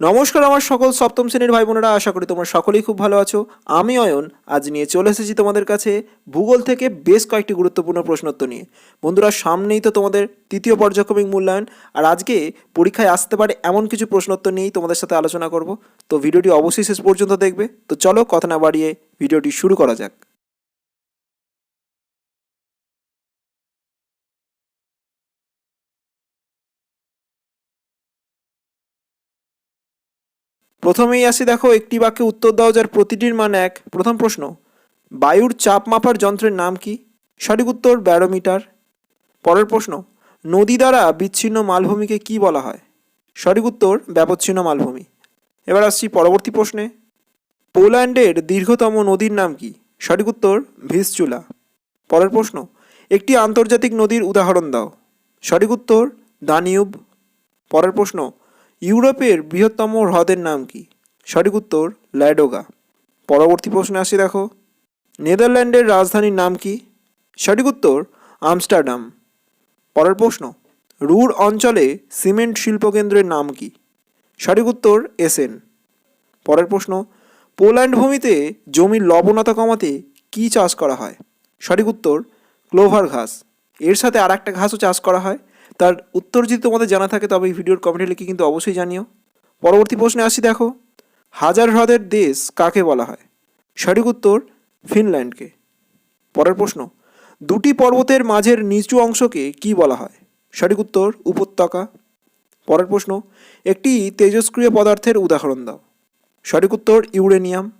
নমস্কার আমার সকল সপ্তম শ্রেণির ভাই বোনেরা, আশা করি তোমরা সকলেই খুব ভালো আছো। আমি অয়ন, আজ নিয়ে চলে এসেছি তোমাদের কাছে ভূগোল থেকে বেশ কয়েকটি গুরুত্বপূর্ণ প্রশ্নোত্তর নিয়ে। বন্ধুরা, সামনেই তো তোমাদের তৃতীয় পর্যায়ক্রমিক মূল্যায়ন, আর আজকে পরীক্ষায় আসতে পারে এমন কিছু প্রশ্নোত্তর নিয়েই তোমাদের সাথে আলোচনা করব। তো ভিডিওটি অবশ্যই শেষ পর্যন্ত দেখবে। তো চলো কথা না বাড়িয়ে ভিডিওটি শুরু করা যাক। প্রথমেই আসি দেখো, একটি বাক্যে উত্তর দাও যার প্রতিটির মান এক। প্রথম প্রশ্ন, বায়ুর চাপ মাপার যন্ত্রের নাম কি? সঠিক উত্তর, ব্যারোমিটার। পরের প্রশ্ন, নদী দ্বারা বিচ্ছিন্ন মালভূমিকে কি বলা হয়? সঠিক উত্তর ব্যাপচ্ছিন্ন মালভূমি। এবার আসছি পরবর্তী প্রশ্নে, পোল্যান্ডের দীর্ঘতম নদীর নাম কি? সঠিক উত্তর, ভিসচুলা। পরের প্রশ্ন, একটি আন্তর্জাতিক নদীর উদাহরণ দাও। সঠিক উত্তর, দানিউব। পরের প্রশ্ন ইউরোপের বৃহত্তম হ্রদের নাম কি? সঠিক উত্তর, ল্যাডোগা। পরবর্তী প্রশ্নে আসি দেখো। নেদারল্যান্ডের রাজধানীর নাম কি? সঠিক উত্তর, আমস্টারডাম। পরের প্রশ্ন, রুর অঞ্চলে সিমেন্ট শিল্পকেন্দ্রের নাম কি? সঠিক উত্তর, এসেন। পরের প্রশ্ন, পোল্যান্ড ভূমিতে জমির লবণতা কমাতে কী চাষ করা হয়? সঠিক উত্তর, ক্লোভার ঘাস। এর সাথে আর একটা ঘাসও চাষ করা হয়। তার উত্তর যদি তোমাদের জানা থাকে, তবে এই ভিডিওর কমেন্টে লিখে কিন্তু অবশ্যই জানিও। পরবর্তী প্রশ্নে আসি, দেখো। হাজার হ্রদের দেশ কাকে বলা হয়? সঠিক উত্তর, ফিনল্যান্ডকে। পরের প্রশ্ন, দুটি পর্বতের মাঝের নিচু অংশকে কি বলা হয়? সঠিক উত্তর, উপত্যকা। পরের প্রশ্ন, একটি তেজস্ক্রিয় পদার্থের উদাহরণ দাও। সঠিক উত্তর, ইউরেনিয়াম।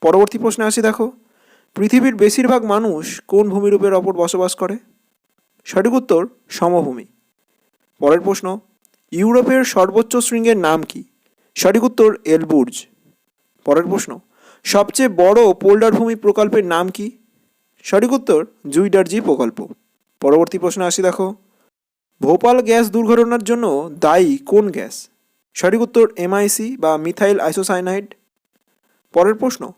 পরবর্তী প্রশ্নে আসি, দেখো। পৃথিবীর বেশিরভাগ মানুষ কোন ভূমিরূপের ওপর বসবাস করে? সঠিক উত্তর, সমভূমি। পরের প্রশ্ন, ইউরোপের সর্বোচ্চ শৃঙ্গের নাম কি? সঠিক উত্তর, এলবুর্জ। পরের প্রশ্ন, সবচেয়ে বড় পোল্ডার ভূমি প্রকল্পের নাম কি? সঠিক উত্তর, জুইডারজি প্রকল্প। পরবর্তী প্রশ্ন আসি দেখো, ভোপাল গ্যাস দুর্ঘটনার জন্য দায়ী কোন গ্যাস? সঠিক উত্তর, এমআইসি বা মিথাইল আইসোসাইনাইড। পরের প্রশ্ন,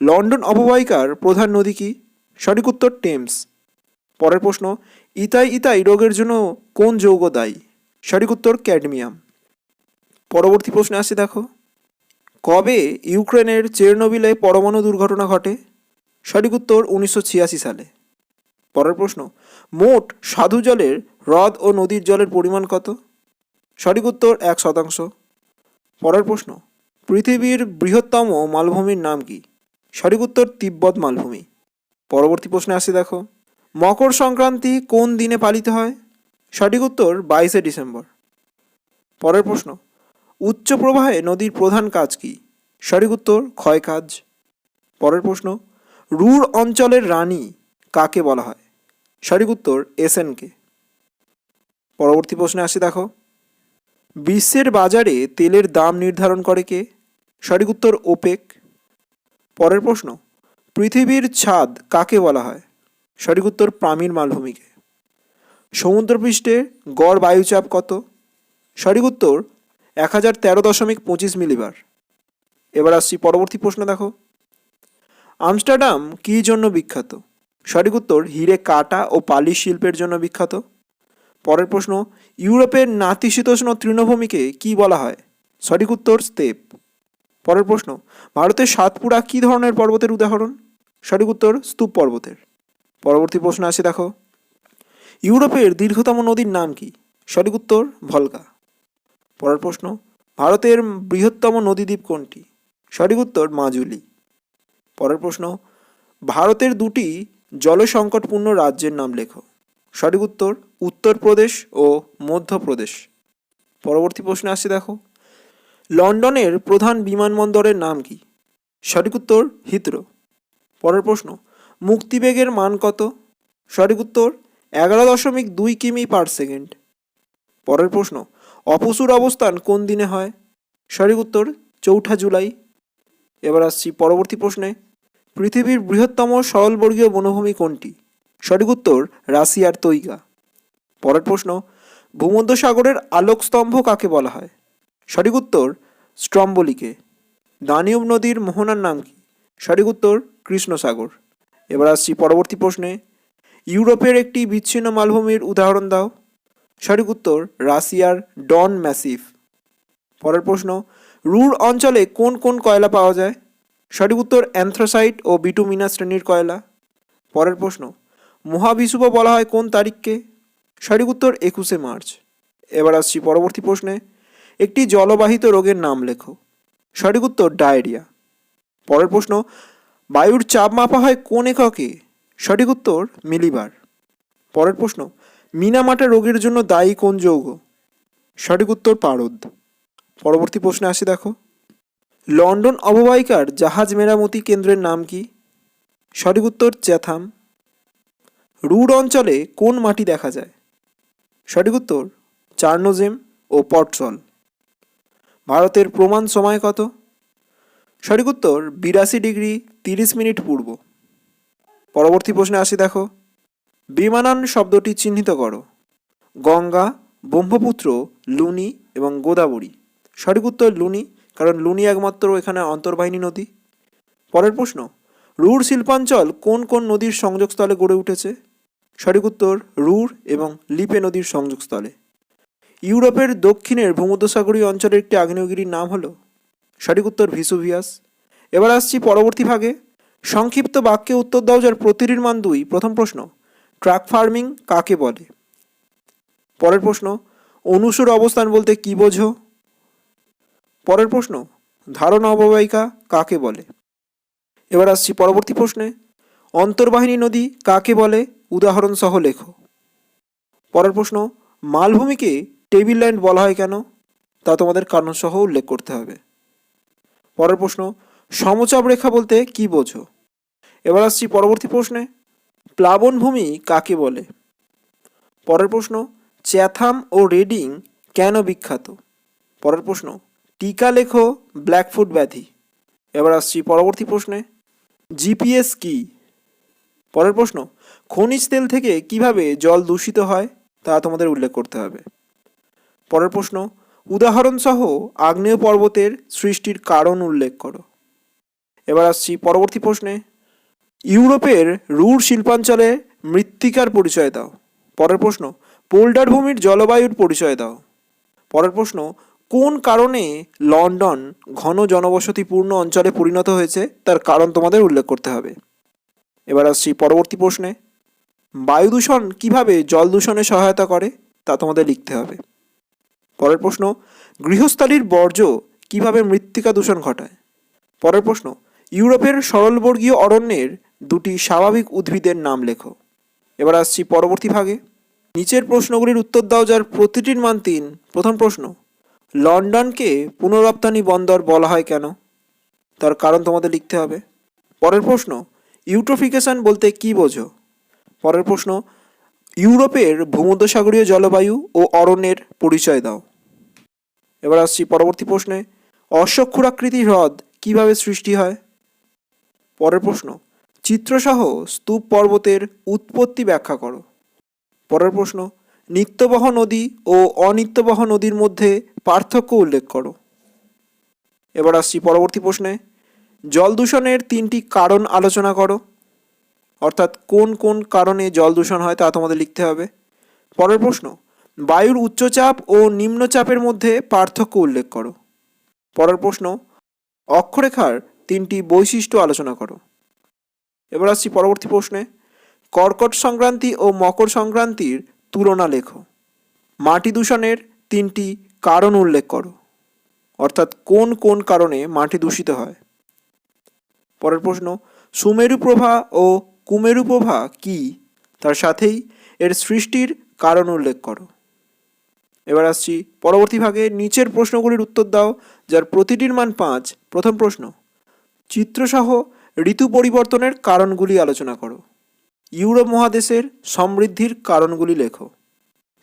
লন্ডন অববাহিকার প্রধান নদী কি? সঠিক উত্তর, টেমস। পরের প্রশ্ন, ইতাই ইতাই রোগের জন্য কোন যৌগ দায়ী? সঠিক উত্তর ক্যাডমিয়াম। পরবর্তী প্রশ্নে আসছে দেখো। কবে ইউক্রেনের চেরনোবিলে পরমাণু দুর্ঘটনা ঘটে? সঠিক উত্তর উনিশশো ছিয়াশি সালে। পরের প্রশ্ন, মোট সাধু জলের হ্রদ ও নদীর জলের পরিমাণ কত? সঠিক উত্তর এক শতাংশ। পরের প্রশ্ন, পৃথিবীর বৃহত্তম মালভূমির নাম কি? সঠিক উত্তর তিব্বত মালভূমি। পরবর্তী প্রশ্নে আসি দেখো, মকর সংক্রান্তি কোন দিনে পালিত হয়? সঠিক উত্তর বাইশে ডিসেম্বর। পরের প্রশ্ন, উচ্চ প্রবাহে নদীর প্রধান কাজ কি? সঠিক উত্তর, ক্ষয় কাজ। পরের প্রশ্ন, রুর অঞ্চলের রানী কাকে বলা হয়? সঠিক উত্তর, এস এসএনকে পরবর্তী প্রশ্নে আসি দেখো, বিশ্বের বাজারে তেলের দাম নির্ধারণ করে কে? সঠিক উত্তর, ওপেক। পরের প্রশ্ন, পৃথিবীর ছাদ কাকে বলা হয়? সঠিক উত্তর পামির মালভূমিকে। সমুদ্রপৃষ্ঠে গড় বায়ুচাপ কত? সঠিক উত্তর, এক হাজার তেরো দশমিক পঁচিশ মিলিবার। এবার আসছি পরবর্তী প্রশ্ন দেখো। আমস্টারডাম কী জন্য বিখ্যাত? সঠিক উত্তর, হিরে কাটা ও পালিশ শিল্পের জন্য বিখ্যাত। পরের প্রশ্ন, ইউরোপের নাতিশীতোষ্ণ তৃণভূমিকে কি বলা হয়? সঠিক উত্তর, স্তেপ। পরের প্রশ্ন, ভারতের সাতপুরা কী ধরনের পর্বতের উদাহরণ? সঠিক উত্তর, স্তূপ পর্বতের। পরবর্তী প্রশ্ন আছে দেখো। ইউরোপের দীর্ঘতম নদীর নাম কি? সঠিক উত্তর, ভলগা। পরের প্রশ্ন, ভারতের বৃহত্তম নদীদ্বীপ কোনটি? সঠিক উত্তর, মাজুলি। পরের প্রশ্ন, ভারতের দুটি জলসংকটপূর্ণ রাজ্যের নাম লেখো। সঠিক উত্তর, উত্তরপ্রদেশ ও মধ্যপ্রদেশ। পরবর্তী প্রশ্নে আসছে দেখো। লন্ডনের প্রধান বিমানবন্দরের নাম কি? সঠিক উত্তর, হিথ্রো। পরের প্রশ্ন, মুক্তিবেগের মান কত? সঠিক উত্তর এগারো দশমিক দুই কিমি পার সেকেন্ড। পরের প্রশ্ন, অপসুর অবস্থান কোন দিনে হয়? সঠিক উত্তর, চৌঠা জুলাই। এবার আসছি পরবর্তী প্রশ্নে, পৃথিবীর বৃহত্তম সরলবর্গীয় বনভূমি কোনটি? সঠিক উত্তর রাশিয়ার তৈগা। পরের প্রশ্ন, ভূমধ্যসাগরের আলোকস্তম্ভ কাকে বলা হয়? সঠিক উত্তর, স্ট্রম্বলিকে। দানিউব নদীর মোহনার নাম কি? সঠিক উত্তর, কৃষ্ণসাগর। এবার আসছি পরবর্তী প্রশ্নে ইউরোপের একটি বিচ্ছিন্ন মালভূমির উদাহরণ দাও। সঠিক উত্তর, রাশিয়ার ডন ম্যাসিভ পরের প্রশ্ন, রুর অঞ্চলে কোন কোন কয়লা পাওয়া যায়? সঠিক উত্তর, অ্যান্থ্রাসাইট ও বিটুমিনা শ্রেণির কয়লা। পরের প্রশ্ন মহাবিশুভ বলা হয় কোন তারিখকে? সঠিক উত্তর, একুশে মার্চ। এবার আসছি পরবর্তী প্রশ্নে। একটি জলবাহিত রোগের নাম লেখো। সঠিক উত্তর, ডায়রিয়া। পরের প্রশ্ন, বায়ুর চাপ মাপা হয় কোন এককে? সঠিক উত্তর মিলিবার। পরের প্রশ্ন মিনামাটা রোগের জন্য দায়ী কোন যৌগ? সঠিক উত্তর পারদ। পরবর্তী প্রশ্নে আসি দেখো। লন্ডন অববাহিকার জাহাজ মেরামতি কেন্দ্রের নাম কি? সঠিক উত্তর চ্যাথাম। রুড অঞ্চলে কোন মাটি দেখা যায়? সঠিক উত্তর, চার্নোজেম ও পটসল। ভারতের প্রমাণ সময় কত? সঠিক উত্তর, বিরাশি ডিগ্রি তিরিশ মিনিট পূর্ব। পরবর্তী প্রশ্নে আসি দেখো। বিমানান শব্দটি চিহ্নিত করো। গঙ্গা, ব্রহ্মপুত্র, লুনি এবং গোদাবরী। সঠিক উত্তর লুনি, কারণ লুনি একমাত্র এখানে অন্তর্বাহিনী নদী। পরের প্রশ্ন, রুর শিল্পাঞ্চল কোন কোন নদীর সংযোগস্থলে গড়ে উঠেছে? সঠিক উত্তর, রুর এবং লিপে নদীর সংযোগস্থলে। ইউরোপের দক্ষিণের ভূমধ্যসাগরীয় অঞ্চলের একটি আগ্নেয়গিরির নাম হলো? সঠিক উত্তর ভিসুভিয়াস। এবার আসছি পরবর্তী ভাগে। সংক্ষিপ্ত বাক্যে উত্তর দাও যার প্রতিটির মান দুই। প্রথম প্রশ্ন, ট্রাক ফার্মিং কাকে বলে? পরের প্রশ্ন, অনুসুর অবস্থান বলতে কি বোঝো? পরের প্রশ্ন, ধারণা অববাহিকা কাকে বলে? এবার আসছি পরবর্তী প্রশ্নে, অন্তর্বাহিনী নদী কাকে বলে? উদাহরণ সহ লেখো। পরের প্রশ্ন, মালভূমিকে টেবিল ল্যান্ড বলা হয় কেন? তা তোমাদের কারণ সহ উল্লেখ করতে হবে। পরের প্রশ্ন সমচাপ রেখা বলতে কি বোঝো? এবার আসছি পরবর্তী প্রশ্নে। প্লাবনভূমি কাকে বলে? পরের প্রশ্ন, চ্যাথাম ও রেডিং কেন বিখ্যাত? পরের প্রশ্ন, টিকা লেখো ব্ল্যাকফুট ব্যাধি। এবার আসছি পরবর্তী প্রশ্নে, জিপিএস কি? পরের প্রশ্ন, খনিজ তেল থেকে কীভাবে জল দূষিত হয়? তা তোমাদের উল্লেখ করতে হবে। পরের প্রশ্ন, উদাহরণসহ আগ্নেয় পর্বতের সৃষ্টির কারণ উল্লেখ করো। এবার আসছি পরবর্তী প্রশ্নে। ইউরোপের রুর শিল্পাঞ্চলে মৃত্তিকার পরিচয় দাও। পরের প্রশ্ন পোল্ডার ভূমির জলবায়ুর পরিচয় দাও। পরের প্রশ্ন, কোন কারণে লন্ডন ঘন জনবসতিপূর্ণ অঞ্চলে পরিণত হয়েছে? তার কারণ তোমাদের উল্লেখ করতে হবে। এবার আসছি পরবর্তী প্রশ্নে, বায়ু দূষণ কীভাবে জল দূষণে সহায়তা করে? তা তোমাদের লিখতে হবে। পরের প্রশ্ন, গৃহস্থালির বর্জ্য কীভাবে মৃত্তিকা দূষণ ঘটায়? পরের প্রশ্ন ইউরোপের সরলবর্গীয় অরণ্যের দুটি স্বাভাবিক উদ্ভিদের নাম লেখো। এবার আসছি পরবর্তী ভাগে। নিচের প্রশ্নগুলির উত্তর দাও, যার প্রতিটির মান তিন। প্রথম প্রশ্ন, লন্ডনকে পুনরপ্তানি বন্দর বলা হয় কেন? তার কারণ তোমাদের লিখতে হবে। পরের প্রশ্ন, ইউট্রোফিকেশন বলতে কি বোঝো? পরের প্রশ্ন, ইউরোপের ভূমধ্যসাগরীয় জলবায়ু ও অরণ্যের পরিচয় দাও। এবার আসছি পরবর্তী প্রশ্নে অশ্বক্ষুরাকৃতি হ্রদ কীভাবে সৃষ্টি হয়? পরের প্রশ্ন, চিত্রসহ স্তূপ পর্বতের উৎপত্তি ব্যাখ্যা করো। পরের প্রশ্ন, নিত্যবহ নদী ও অনিত্যবহ নদীর মধ্যে পার্থক্য উল্লেখ করো। এবার আসছি পরবর্তী প্রশ্নে, জল দূষণের তিনটি কারণ আলোচনা করো। অর্থাৎ কোন কোন কারণে জল দূষণ হয় তা তোমাদের লিখতে হবে। পরের প্রশ্ন, বায়ুর উচ্চচাপ ও নিম্নচাপের মধ্যে পার্থক্য উল্লেখ করো। পরের প্রশ্ন, অক্ষরেখার তিনটি বৈশিষ্ট্য আলোচনা করো। এবার আসছি পরবর্তী প্রশ্নে। কর্কট সংক্রান্তি ও মকর সংক্রান্তির তুলনা লেখো। মাটি দূষণের তিনটি কারণ উল্লেখ করো। অর্থাৎ কোন কোন কারণে মাটি দূষিত হয়? পরের প্রশ্ন, সুমেরু প্রভা ও কুমেরু প্রভা কি? তার সাথেই এর সৃষ্টির কারণ উল্লেখ করো। এবার আসছি পরবর্তী ভাগে নিচের প্রশ্নগুলির উত্তর দাও, যার প্রতিটির মান পাঁচ। প্রথম প্রশ্ন চিত্রসহ ঋতু পরিবর্তনের কারণগুলি আলোচনা করো। ইউরোপ মহাদেশের সমৃদ্ধির কারণগুলি লেখো।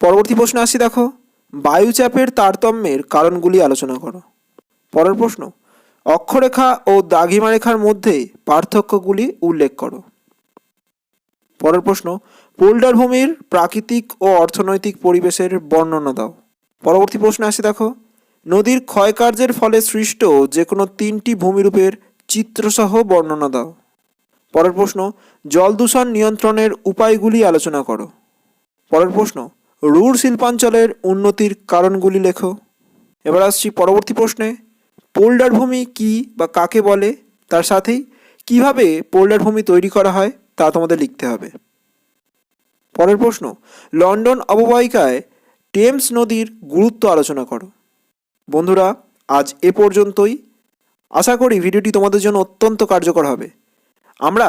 পরবর্তী প্রশ্ন আসি দেখো, বায়ুচাপের তারতম্যের কারণগুলি আলোচনা করো। পরের প্রশ্ন, অক্ষরেখা ও দাগিমা রেখার মধ্যে পার্থক্যগুলি উল্লেখ করো। পরের প্রশ্ন, পোল্ডার ভূমির প্রাকৃতিক ও অর্থনৈতিক পরিবেশের বর্ণনা দাও। পরবর্তী প্রশ্ন আসি দেখো, নদীর ক্ষয়কার্যের ফলে সৃষ্ট যে কোনো তিনটি ভূমিরূপের চিত্রসহ বর্ণনা দাও। পরের প্রশ্ন, জল দূষণ নিয়ন্ত্রণের উপায়গুলি আলোচনা করো। পরের প্রশ্ন, রুর শিল্পাঞ্চলের উন্নতির কারণগুলি লেখো। এবার আসছি পরবর্তী প্রশ্নে, পোল্ডার ভূমি কী বা কাকে বলে? তার সাথেই, কীভাবে পোল্ডার ভূমি তৈরি করা হয় তা তোমাদের লিখতে হবে। পরের প্রশ্ন, লন্ডন অববাহিকায় টেমস নদীর গুরুত্ব আলোচনা করো। বন্ধুরা, আজ এ পর্যন্তই। আশা করি ভিডিওটি তোমাদের জন্য অত্যন্ত কার্যকর হবে। আমরা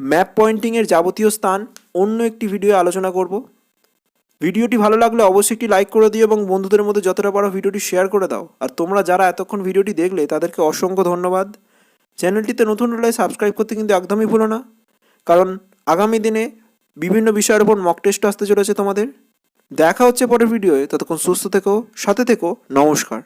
ম্যাপ পয়েন্টিংয়ের যাবতীয় স্থান অন্য একটি ভিডিও আলোচনা করব। ভিডিওটি ভালো লাগলে অবশ্যই একটি লাইক করে দিও এবং বন্ধুদের মধ্যে যতটা পারো ভিডিওটি শেয়ার করে দাও। আর তোমরা যারা এতক্ষণ ভিডিওটি দেখলে তাদেরকে অসংখ্য ধন্যবাদ। চ্যানেলটিতে নতুন হলে সাবস্ক্রাইব করতে কিন্তু একদমই ভুলো না। কারণ আগামী দিনে বিভিন্ন বিষয়ের উপর মক টেস্ট আসতে চলেছে তোমাদের। দেখা হচ্ছে পরের ভিডিওয়ে ততক্ষণ সুস্থ থেকো, সাথে থেকো। নমস্কার।